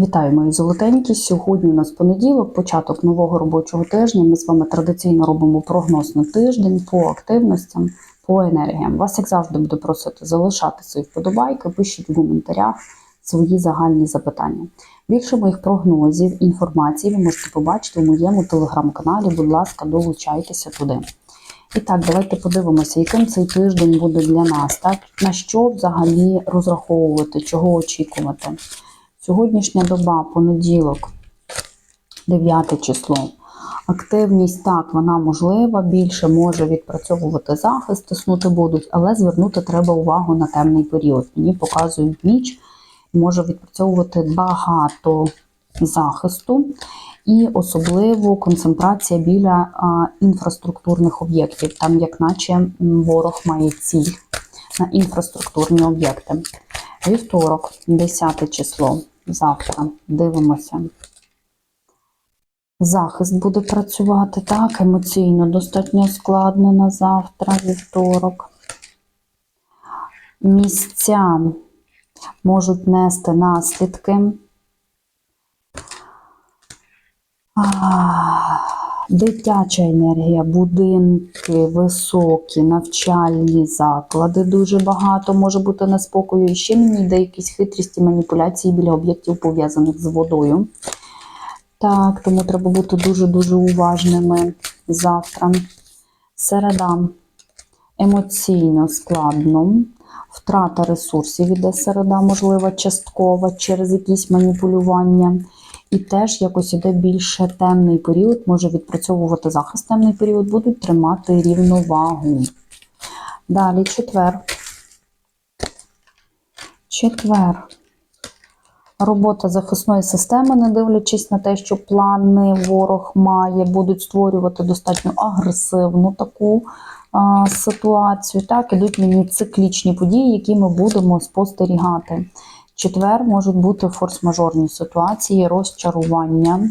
Вітаю, мої золотенькі. Сьогодні у нас понеділок, початок нового робочого тижня. Ми з вами традиційно робимо прогноз на тиждень по активностям, по енергіям. Вас, як завжди, буду просити залишати свої вподобайки, пишіть в коментарях свої загальні запитання. Більше моїх прогнозів, інформації ви можете побачити у моєму телеграм-каналі. Будь ласка, долучайтеся туди. І так, давайте подивимося, яким цей тиждень буде для нас, так? На що взагалі розраховувати, чого очікувати. Сьогоднішня доба, понеділок, 9 число. Активність так, вона можлива, більше може відпрацьовувати захист, тиснути будуть, але звернути треба увагу на темний період. Мені показують ніч, може відпрацьовувати багато захисту і особливо концентрація біля а, інфраструктурних об'єктів, там, як наче ворог має ціль на інфраструктурні об'єкти. Вівторок, 10 число. Завтра дивимося. Захист буде працювати так, емоційно достатньо складно на завтра, вівторок. Місця можуть нести наслідки. А, Дитяча енергія, будинки високі, навчальні заклади дуже багато може бути неспокою. І ще мені йде якісь хитрісті маніпуляції біля об'єктів, пов'язаних з водою. Так, тому треба бути дуже-дуже уважними завтра. Середа емоційно складно. Втрата ресурсів іде середа, можливо, часткова через якісь маніпулювання. І теж якось іде більше темний період, може відпрацьовувати захист темний період, будуть тримати рівновагу. Далі четвер. Четвер. Робота захисної системи, не дивлячись на те, що плани ворог має, будуть створювати достатньо агресивну таку ситуацію. Так, ідуть мені циклічні події, які ми будемо спостерігати. Четвер можуть бути форс-мажорні ситуації, розчарування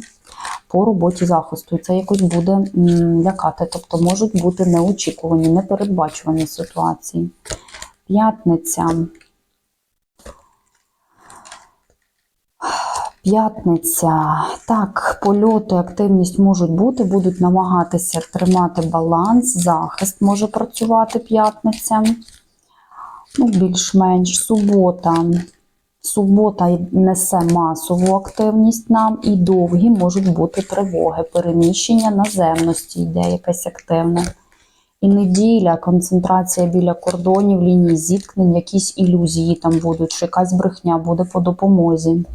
по роботі захисту. Це якось буде лякати. Тобто можуть бути неочікувані, непередбачувані ситуації. П'ятниця. П'ятниця. Так, польоти, активність можуть бути, будуть намагатися тримати баланс, захист може працювати п'ятниця. Ну, більш-менш субота. Субота несе масову активність нам і довгі можуть бути тривоги, переміщення наземності йде якесь активне. І неділя, концентрація біля кордонів, ліній зіткнень, якісь ілюзії там будуть, чи якась брехня буде по допомозі.